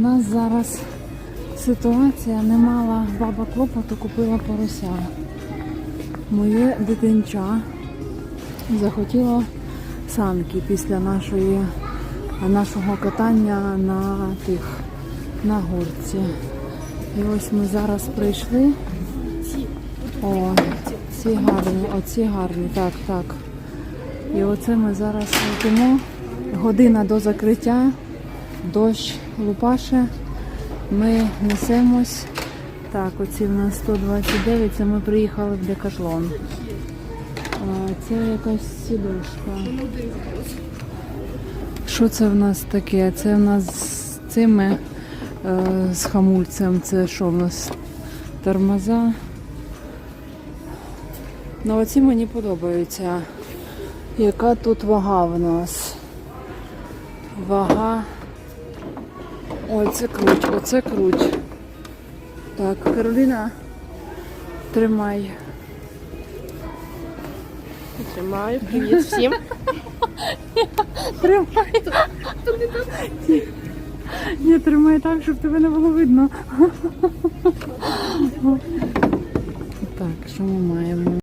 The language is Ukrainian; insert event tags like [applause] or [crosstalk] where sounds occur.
в нас зараз ситуація, не мала баба клопоту, купила порося. Моє дитинча захотіло санки після нашої, нашого катання на тих на горці. І ось ми зараз прийшли. О, ці гарні, оці гарні, так, так. І оце ми зараз летимо. Година до закриття, дощ лупаше, ми несемось. Так, оці в нас 129, це ми приїхали в Декатлон. Це якась сідушка. Що це в нас таке? Це в нас з цими е, з хамульцем. Це що в нас? Тормоза. Ну, оці мені подобаються. Яка тут вага в нас? Вага. Ой, це круть, оце круть. Так, Кароліна, тримай. Тримаю. Привіт всім. [laughs] Тримай. Ні, тримай так, щоб тебе не було видно. [laughs] Так, що ми маємо?